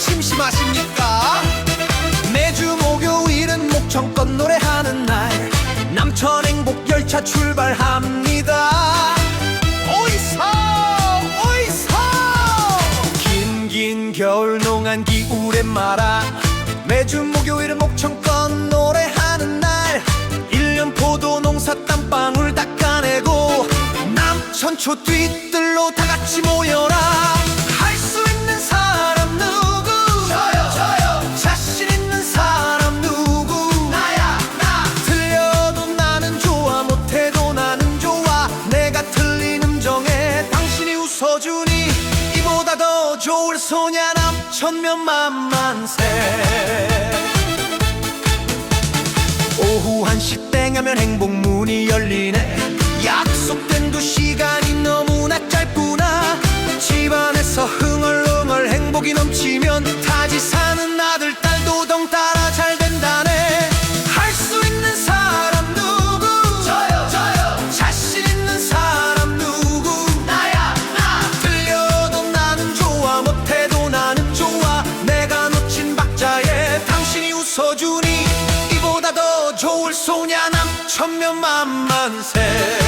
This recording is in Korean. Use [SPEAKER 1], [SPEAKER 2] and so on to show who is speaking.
[SPEAKER 1] 심심하십니까? 매주 목요일은 목청껏 노래하는 날 남천 행복 열차 출발합니다. 오이소! 오이소! 긴긴 겨울 농한 기울에 말아 매주 목요일은 목청껏 노래하는 날 1년 포도 농사 땀방울 닦아내고 남천초 뒤뜰로 다같이 모여라. 좋을 소냐남 천면만만세. 오후 1시 땡 하면 행복문이 열리네. 약속된 두시 소냐남 천면만만세